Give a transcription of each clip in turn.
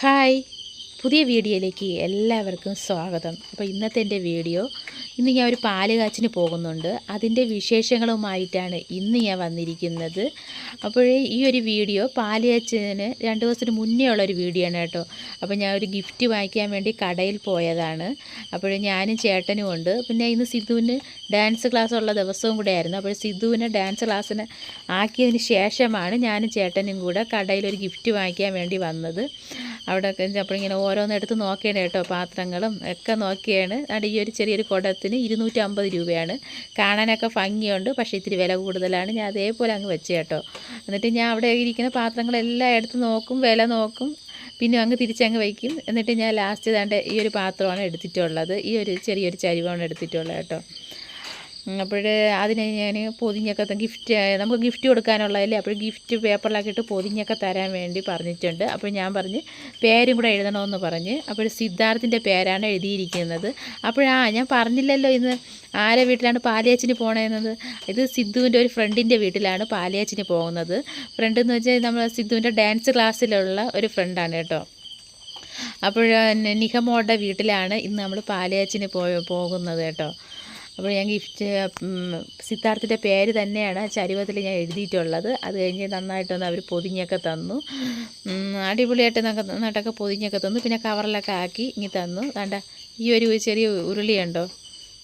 Hi. പുതിയ വീഡിയോയിലേക്ക് എല്ലാവർക്കും സ്വാഗതം. അപ്പോൾ ഇന്നത്തെ എന്റെ വീഡിയോ ഇന്ന് ഞാൻ ഒരു പാൽ കാച്ചിന് പോകുന്നുണ്ട്. അതിന്റെ വിശേഷങ്ങളുമായിട്ടാണ് ഇന്ന് ഞാൻ വന്നിരിക്കുന്നത്. അപ്പോഴേ ഈ ഒരു വീഡിയോ പാൽ രണ്ട് ദിവസത്തിന് മുന്നേ ഉള്ളൊരു വീഡിയോ ആണ് കേട്ടോ. അപ്പോൾ ഞാൻ ഒരു ഗിഫ്റ്റ് വാങ്ങിക്കാൻ വേണ്ടി കടയിൽ പോയതാണ്. അപ്പോഴേ ഞാനും ചേട്ടനും ഉണ്ട്. പിന്നെ ഇന്ന് സിദ്ധുവിന് ഡാൻസ് ക്ലാസ് ഉള്ള ദിവസവും കൂടെ ആയിരുന്നു. അപ്പോൾ സിദ്ധുവിനെ ഡാൻസ് ക്ലാസ്സിന് ആക്കിയതിന് ശേഷമാണ് ഞാനും ചേട്ടനും കൂടെ കടയിൽ ഒരു ഗിഫ്റ്റ് വാങ്ങിക്കാൻ വേണ്ടി വന്നത്. അവിടെ അപ്പോൾ ഇങ്ങനെ ഓരോന്ന് എടുത്ത് നോക്കിയാണ് കേട്ടോ പാത്രങ്ങളും. ഒക്കെ നോക്കിയാണ്. അവിടെ ഈ ഒരു ചെറിയൊരു കുടത്തിന് ഇരുന്നൂറ്റമ്പത് രൂപയാണ്. കാണാനൊക്കെ ഭംഗിയുണ്ട് പക്ഷേ ഇത്തിരി വില കൂടുതലാണ്. ഞാൻ അതേപോലെ അങ്ങ് വെച്ച് കേട്ടോ. എന്നിട്ട് ഞാൻ അവിടെ ഇരിക്കുന്ന പാത്രങ്ങളെല്ലാം എടുത്ത് നോക്കും വില നോക്കും. പിന്നെ അങ്ങ് തിരിച്ചങ്ങ് വയ്ക്കും. എന്നിട്ട് ഞാൻ ലാസ്റ്റ് താണ്ട് ഈ ഒരു പാത്രമാണ് എടുത്തിട്ടുള്ളത്. ഈ ഒരു ചെറിയൊരു ചരിവാണ് എടുത്തിട്ടുള്ളത് കേട്ടോ. അപ്പോൾ അതിന് ഞാൻ പൊതിഞ്ഞൊക്കെ ഗിഫ്റ്റ് നമുക്ക് ഗിഫ്റ്റ് കൊടുക്കാനുള്ളതല്ലേ? അപ്പോൾ ഗിഫ്റ്റ് പേപ്പറിലാക്കിയിട്ട് പൊതിഞ്ഞൊക്കെ തരാൻ വേണ്ടി പറഞ്ഞിട്ടുണ്ട്. അപ്പോൾ ഞാൻ പറഞ്ഞ് പേരും കൂടെ എഴുതണമെന്ന് പറഞ്ഞ് അപ്പോൾ സിദ്ധാർത്ഥിന്റെ പേരാണ് എഴുതിയിരിക്കുന്നത്. അപ്പോഴാ ഞാൻ പറഞ്ഞില്ലല്ലോ ഇന്ന് ആരെ വീട്ടിലാണ് പാലിയാച്ചിന് പോകണമെന്നത് ഇത് സിദ്ധുവിന്റെ ഒരു ഫ്രണ്ടിന്റെ വീട്ടിലാണ് പാലിയാച്ചിന് പോകുന്നത്. ഫ്രണ്ട് എന്ന് വെച്ചാൽ നമ്മൾ സിദ്ധുവിന്റെ ഡാൻസ് ക്ലാസ്സിലുള്ള ഒരു ഫ്രണ്ടാണ് കേട്ടോ. അപ്പോൾ നിഹമോടെ വീട്ടിലാണ് ഇന്ന് നമ്മൾ പാലിയാച്ചിന് പോയ പോകുന്നത് കേട്ടോ. അപ്പോൾ ഞാൻ ഗിഫ്റ്റ് സിദ്ധാർത്ഥിന്റെ പേര് തന്നെയാണ് ചരിവത്തിൽ ഞാൻ എഴുതിയിട്ടുള്ളത്. അത് കഴിഞ്ഞ് നന്നായിട്ടൊന്ന് അവർ പൊതിഞ്ഞൊക്കെ തന്നു. അടിപൊളിയായിട്ട് നന്നായിട്ടൊക്കെ പൊതിഞ്ഞൊക്കെ തന്നു. പിന്നെ കവറിലൊക്കെ ആക്കി ഇങ്ങി തന്നു. കണ്ട ഈ ഒരു ചെറിയ ഉരുളിയുണ്ടോ?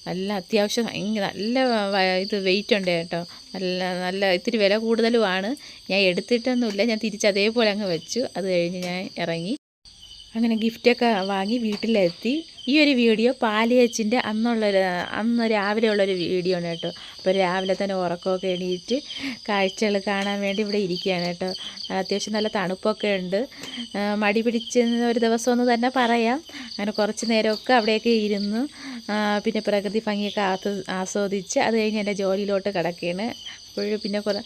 നല്ല അത്യാവശ്യം ഭയങ്കര നല്ല ഇത് വെയിറ്റ് ഉണ്ട് കേട്ടോ. നല്ല നല്ല ഇത്തിരി വില കൂടുതലുമാണ്. ഞാൻ എടുത്തിട്ടൊന്നുമില്ല. ഞാൻ തിരിച്ച് അതേപോലെ അങ്ങ് വെച്ചു. അത് കഴിഞ്ഞ് ഞാൻ ഇറങ്ങി. അങ്ങനെ ഗിഫ്റ്റൊക്കെ വാങ്ങി വീട്ടിലെത്തി. ഈ ഒരു വീഡിയോ പാലിയച്ചിന്റെ അന്നുള്ളൊരു അന്ന് രാവിലെ ഉള്ളൊരു വീഡിയോ ആണ് കേട്ടോ. അപ്പോൾ രാവിലെ തന്നെ ഉറക്കമൊക്കെ എണീറ്റ് കാഴ്ചകൾ കാണാൻ വേണ്ടി ഇവിടെ ഇരിക്കുകയാണ് കേട്ടോ. അത്യാവശ്യം നല്ല തണുപ്പൊക്കെ ഉണ്ട്. മടി പിടിച്ച് ഒരു ദിവസം എന്ന് തന്നെ പറയാം. അങ്ങനെ കുറച്ച് നേരമൊക്കെ അവിടെയൊക്കെ ഇരുന്ന്. പിന്നെ പ്രകൃതി ഭംഗിയൊക്കെ ആസ്വ ആസ്വദിച്ച് അത് കഴിഞ്ഞ് എന്റെ ജോലിയിലോട്ട് കിടക്കുകയാണ്. അപ്പോഴും പിന്നെ കുറേ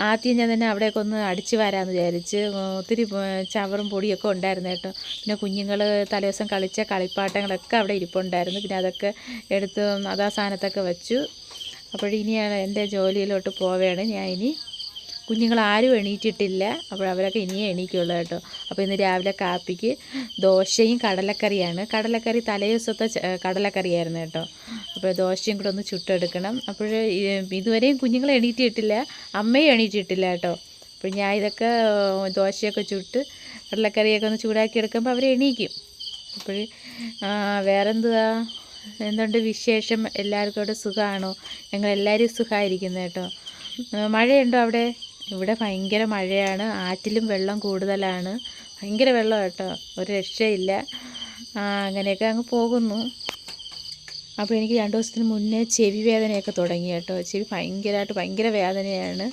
ആദ്യം ഞാൻ തന്നെ അവിടെയൊക്കെ ഒന്ന് അടിച്ചു വരാമെന്ന് വിചാരിച്ച് ഒത്തിരി ചവറും പൊടിയൊക്കെ ഉണ്ടായിരുന്നു കേട്ടോ. പിന്നെ കുഞ്ഞുങ്ങൾ തലേദിവസം കളിച്ച കളിപ്പാട്ടങ്ങളൊക്കെ അവിടെ ഇരിപ്പുണ്ടായിരുന്നു. പിന്നെ അതൊക്കെ എടുത്ത് അതാ സാധനത്തൊക്കെ വെച്ചു. അപ്പോഴിനിയാണ് എന്റെ ജോലിയിലോട്ട് പോവുകയാണ് ഞാൻ ഇനി കുഞ്ഞുങ്ങൾ ആരും എണീറ്റിട്ടില്ല. അപ്പോൾ അവരൊക്കെ ഇനിയേ എണീക്കുള്ളൂ കേട്ടോ. അപ്പോൾ ഇന്ന് രാവിലെ കാപ്പിക്ക് ദോശയും കടലക്കറിയാണ്. കടലക്കറി തലേ ദിവസത്തെ കടലക്കറിയായിരുന്നു കേട്ടോ. അപ്പോൾ ദോശയും കൂടെ ഒന്ന് ചുട്ടെടുക്കണം. അപ്പോൾ ഇതുവരെയും കുഞ്ഞുങ്ങൾ എണീറ്റിട്ടില്ല. അമ്മയും എണീറ്റിട്ടില്ല കേട്ടോ. അപ്പോൾ ഞാൻ ഇതൊക്കെ ദോശയൊക്കെ ചുട്ട് കടലക്കറിയൊക്കെ ഒന്ന് ചൂടാക്കി എടുക്കുമ്പോൾ അവർ എണീക്കും. അപ്പോൾ വേറെന്തുവാ? എന്തുണ്ട് വിശേഷം? എല്ലാവർക്കും അവിടെ സുഖമാണോ? ഞങ്ങൾ എല്ലാവരും സുഖമായിരിക്കുന്നു കേട്ടോ. മഴയുണ്ടോ അവിടെ? ഇവിടെ ഭയങ്കര മഴയാണ് ആറ്റിലും വെള്ളം കൂടുതലാണ്. ഭയങ്കര വെള്ളം കേട്ടോ ഒരു രക്ഷയില്ല. അങ്ങനെയൊക്കെ അങ്ങ് പോകുന്നു. അപ്പോൾ എനിക്ക് രണ്ട് ദിവസത്തിന് മുന്നേ ചെവി വേദനയൊക്കെ തുടങ്ങി കേട്ടോ. ചെവി ഭയങ്കരമായിട്ട് ഭയങ്കര വേദനയാണ്.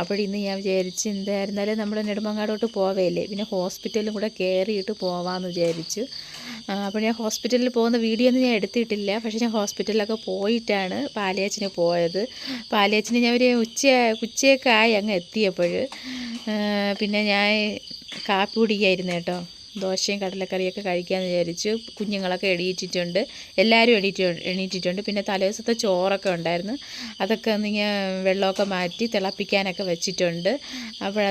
അപ്പോൾ ഇന്ന് ഞാൻ വിചാരിച്ച് എന്തായിരുന്നാലും നമ്മൾ നെടുമങ്ങാടോട്ട് പോവേലേ പിന്നെ ഹോസ്പിറ്റലിലും കൂടെ കയറിയിട്ട് പോവാമെന്ന് വിചാരിച്ചു. അപ്പോൾ ഞാൻ ഹോസ്പിറ്റലിൽ പോകുന്ന വീഡിയോ ഒന്നും ഞാൻ എടുത്തിട്ടില്ല. പക്ഷേ ഞാൻ ഹോസ്പിറ്റലിലൊക്കെ പോയിട്ടാണ് പാലിയാച്ചിന് പോയത്. പാലിയാച്ചിന് ഞാൻ ഒരു ഉച്ച ഉച്ചയൊക്കെ ആയി അങ്ങ് എത്തിയപ്പോൾ പിന്നെ ഞാൻ കാപ്പി കുടിക്കായിരുന്നു കേട്ടോ. ദോശയും കടലക്കറിയൊക്കെ കഴിക്കാമെന്ന് വിചാരിച്ചു കുഞ്ഞുങ്ങളൊക്കെ എണീറ്റിട്ടുണ്ട്. എല്ലാവരും എണീറ്റ് എണീറ്റിട്ടുണ്ട്. പിന്നെ തലേദിവസത്തെ ചോറൊക്കെ ഉണ്ടായിരുന്നു. അതൊക്കെ ഒന്ന് ഞാൻ വെള്ളമൊക്കെ മാറ്റി തിളപ്പിക്കാനൊക്കെ വെച്ചിട്ടുണ്ട്. അപ്പോൾ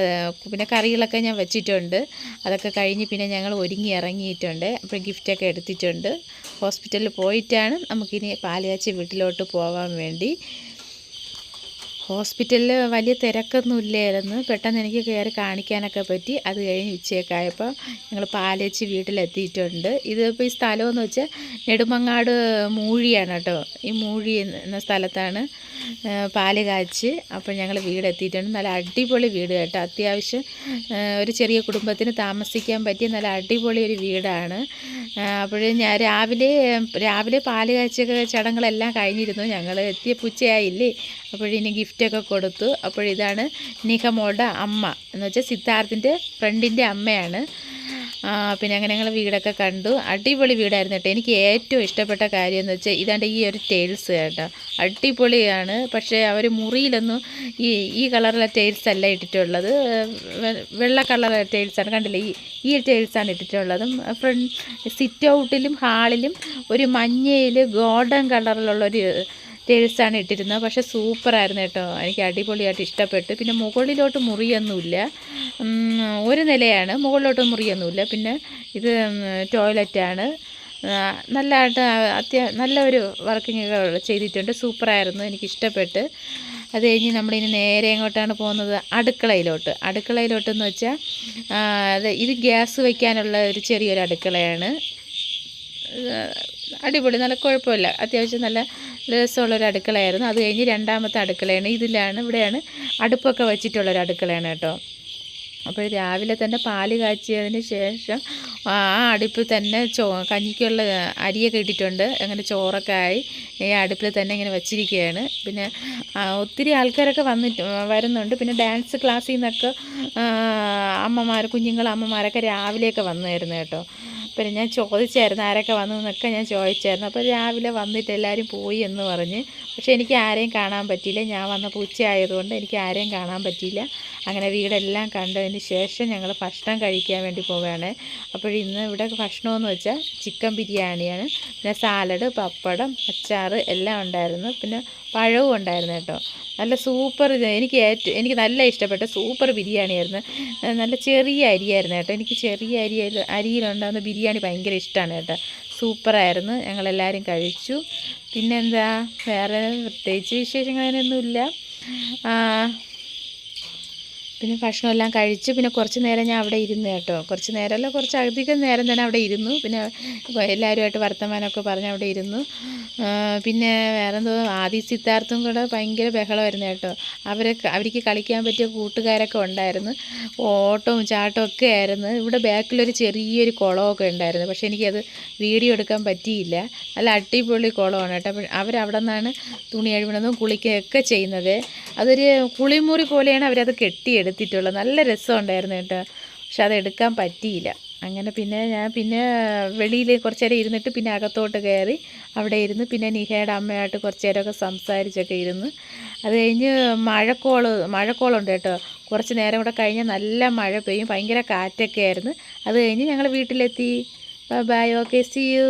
പിന്നെ കറികളൊക്കെ ഞാൻ വെച്ചിട്ടുണ്ട്. അതൊക്കെ കഴിഞ്ഞ് പിന്നെ ഞങ്ങൾ ഒരുങ്ങി ഇറങ്ങിയിട്ടുണ്ട്. അപ്പോൾ ഗിഫ്റ്റൊക്കെ എടുത്തിട്ടുണ്ട്. ഹോസ്പിറ്റലിൽ പോയിട്ടാണ് നമുക്കിനി പാലയാച്ചി വീട്ടിലോട്ട് പോകാൻ വേണ്ടി. ഹോസ്പിറ്റലിൽ വലിയ തിരക്കൊന്നും ഇല്ലായിരുന്നു പെട്ടെന്ന് എനിക്ക് കയറി കാണിക്കാനൊക്കെ പറ്റി. അത് കഴിഞ്ഞ് ഉച്ചയൊക്കെ ആയപ്പോൾ ഞങ്ങൾ പാലേച്ച് വീട്ടിലെത്തിയിട്ടുണ്ട്. ഇതിപ്പോൾ ഈ സ്ഥലമെന്ന് വെച്ചാൽ നെടുമങ്ങാട് മൂഴിയാണ് കേട്ടോ. ഈ മൂഴി എന്ന സ്ഥലത്താണ് പാൽ കാച്ച് അപ്പോൾ ഞങ്ങൾ വീടെത്തിയിട്ടുണ്ട്. നല്ല അടിപൊളി വീട് കേട്ടോ. അത്യാവശ്യം ഒരു ചെറിയ കുടുംബത്തിന് താമസിക്കാൻ പറ്റിയ നല്ല അടിപൊളി ഒരു വീടാണ്. അപ്പോൾ ഞാൻ രാവിലെ രാവിലെ പാൽ കാച്ചൊക്കെ ചടങ്ങുകളെല്ലാം കഴിഞ്ഞിരുന്നു. ഞങ്ങൾ എത്തിയ പുച്ചയായില്ലേ? അപ്പോഴിനി ഗിഫ്റ്റൊക്കെ കൊടുത്തു. അപ്പോഴിതാണ് നിഹമോളുടെ അമ്മ. എന്ന് വെച്ചാൽ സിദ്ധാർത്ഥിന്റെ ഫ്രണ്ടിന്റെ അമ്മയാണ്. പിന്നെ അങ്ങനെ ഞങ്ങൾ വീടൊക്കെ കണ്ടു. അടിപൊളി വീടായിരുന്നു കേട്ടോ. എനിക്ക് ഏറ്റവും ഇഷ്ടപ്പെട്ട കാര്യം എന്ന് വെച്ചാൽ ഇതാണ്ട് ഈ ഒരു ടൈൽസ് കേട്ടോ. അടിപൊളിയാണ്. പക്ഷേ അവർ മുറിയിലൊന്നും ഈ ഈ കളറിലെ ടൈൽസ് അല്ല ഇട്ടിട്ടുള്ളത്. വെള്ള കളർ ടൈൽസാണ് കണ്ടില്ലേ? ഈ ഈ ടൈൽസാണ് ഇട്ടിട്ടുള്ളതും. ഫ്രണ്ട് സിറ്റ് ഔട്ടിലും ഹാളിലും ഒരു മഞ്ഞയിൽ ഗോൾഡൻ കളറിലുള്ളൊരു ടേഴ്സാണ് ഇട്ടിരുന്നത്. പക്ഷേ സൂപ്പറായിരുന്നു കേട്ടോ. എനിക്ക് അടിപൊളിയായിട്ട് ഇഷ്ടപ്പെട്ടു. പിന്നെ മുകളിലോട്ട് മുറിയൊന്നുമില്ല. ഒരു നിലയാണ്. മുകളിലോട്ട് മുറിയൊന്നുമില്ല. പിന്നെ ഇത് ടോയ്ലറ്റാണ് നല്ലതായിട്ട് അത്യ നല്ലൊരു വർക്കിംഗ് ചെയ്തിട്ടുണ്ട്. സൂപ്പറായിരുന്നു എനിക്കിഷ്ടപ്പെട്ട് അത് കഴിഞ്ഞ് നമ്മളിനി നേരെ എങ്ങോട്ടാണ് പോകുന്നത്? അടുക്കളയിലോട്ട്. അടുക്കളയിലോട്ടെന്ന് വെച്ചാൽ അത് ഇത് ഗ്യാസ് വയ്ക്കാനുള്ള ഒരു ചെറിയൊരു അടുക്കളയാണ്. അടിപൊളി. നല്ല കുഴപ്പമില്ല. അത്യാവശ്യം നല്ല രസമുള്ളൊരു അടുക്കളയായിരുന്നു. അത് കഴിഞ്ഞ് രണ്ടാമത്തെ അടുക്കളയാണ്. ഇതിലാണ് ഇവിടെയാണ് അടുപ്പൊക്കെ വെച്ചിട്ടുള്ളൊരു അടുക്കളയാണ് കേട്ടോ. അപ്പോൾ രാവിലെ തന്നെ പാൽ കാച്ചിയതിന് ശേഷം ആ അടുപ്പിൽ തന്നെ ചോ കഞ്ഞിക്കുള്ള അരിയൊക്കെ ഇട്ടിട്ടുണ്ട്. അങ്ങനെ ചോറൊക്കെ ആയി ഈ അടുപ്പിൽ തന്നെ ഇങ്ങനെ വെച്ചിരിക്കുകയാണ്. പിന്നെ ഒത്തിരി ആൾക്കാരൊക്കെ വന്നിട്ട് വരുന്നുണ്ട്. പിന്നെ ഡാൻസ് ക്ലാസ്സിൽ നിന്നൊക്കെ അമ്മമാർ കുഞ്ഞുങ്ങൾ അമ്മമാരൊക്കെ രാവിലെയൊക്കെ വന്നായിരുന്നു കേട്ടോ. പിന്നെ ഞാൻ ചോദിച്ചായിരുന്നു ആരൊക്കെ വന്നു എന്നൊക്കെ ഞാൻ ചോദിച്ചായിരുന്നു. അപ്പോൾ രാവിലെ വന്നിട്ട് എല്ലാവരും പോയി എന്ന് പറഞ്ഞ്. പക്ഷേ എനിക്ക് ആരെയും കാണാൻ പറ്റിയില്ല. ഞാൻ വന്നപ്പോൾ ഉച്ചയായതുകൊണ്ട് എനിക്ക് ആരെയും കാണാൻ പറ്റിയില്ല. അങ്ങനെ വീടെല്ലാം കണ്ടതിന് ശേഷം ഞങ്ങൾ ഭക്ഷണം കഴിക്കാൻ വേണ്ടി പോവുകയാണ്. അപ്പോൾ ഇന്ന് ഇവിടെ ഭക്ഷണമെന്ന് വെച്ചാൽ ചിക്കൻ ബിരിയാണിയാണ്. പിന്നെ സാലഡ് പപ്പടം അച്ചാർ എല്ലാം ഉണ്ടായിരുന്നു. പിന്നെ പഴവും ഉണ്ടായിരുന്നു കേട്ടോ. നല്ല സൂപ്പർ എനിക്ക് ഏറ്റവും എനിക്ക് നല്ല ഇഷ്ടപ്പെട്ട സൂപ്പർ ബിരിയാണിയായിരുന്നു. നല്ല ചെറിയ അരിയായിരുന്നു കേട്ടോ. എനിക്ക് ചെറിയ അരി അരിയിലുണ്ടാകുന്ന ബിരിയാണി ഭയങ്കര ഇഷ്ടമാണ് കേട്ടോ. സൂപ്പറായിരുന്നു. ഞങ്ങളെല്ലാവരും കഴിച്ചു. പിന്നെന്താ? വേറെ പ്രത്യേകിച്ച് ആ, പിന്നെ ഭക്ഷണമെല്ലാം കഴിച്ച് പിന്നെ കുറച്ച് നേരം ഞാൻ അവിടെ ഇരുന്നു കേട്ടോ. കുറച്ച് നേരമല്ല കുറച്ച് അധികം നേരം തന്നെ അവിടെ ഇരുന്നു. പിന്നെ എല്ലാവരുമായിട്ട് വർത്തമാനമൊക്കെ പറഞ്ഞ് അവിടെ ഇരുന്നു. പിന്നെ വേറെ എന്തോ ആദി സിദ്ധാർത്ഥും കൂടെ ഭയങ്കര ബഹളമായിരുന്നു കേട്ടോ. അവരൊക്കെ അവർക്ക് കളിക്കാൻ പറ്റിയ കൂട്ടുകാരൊക്കെ ഉണ്ടായിരുന്നു. ഓട്ടവും ചാട്ടവും ഒക്കെ ആയിരുന്നു. ഇവിടെ ബാക്കിലൊരു ചെറിയൊരു കുളമൊക്കെ ഉണ്ടായിരുന്നു. പക്ഷേ എനിക്കത് വീഡിയോ എടുക്കാൻ പറ്റിയില്ല. നല്ല അടിപൊളി കുളമാണ് കേട്ടോ. അവരവിടെ നിന്നാണ് തുണി കഴുകണതും കുളിക്കുകയൊക്കെ ചെയ്യുന്നത്. അതൊരു കുളിമുറി പോലെയാണ് അവരത് കെട്ടിയെടുത്തിട്ടുള്ളത് നല്ല രസമുണ്ടായിരുന്നു കേട്ടോ. പക്ഷെ അത് എടുക്കാൻ പറ്റിയില്ല. അങ്ങനെ പിന്നെ ഞാൻ പിന്നെ വെളിയിൽ കുറച്ച് നേരം ഇരുന്നിട്ട് പിന്നെ അകത്തോട്ട് കയറി അവിടെ ഇരുന്ന് പിന്നെ നിഹയുടെ അമ്മയായിട്ട് കുറച്ച് നേരമൊക്കെ സംസാരിച്ചൊക്കെ ഇരുന്ന്. അത് കഴിഞ്ഞ് മഴക്കോൾ മഴക്കോളുണ്ട് കേട്ടോ. കുറച്ച് നേരം കൂടെ കഴിഞ്ഞാൽ നല്ല മഴ പെയ്യും. ഭയങ്കര കാറ്റൊക്കെ ആയിരുന്നു. അത് കഴിഞ്ഞ് ഞങ്ങൾ വീട്ടിലെത്തി. Bye okay C U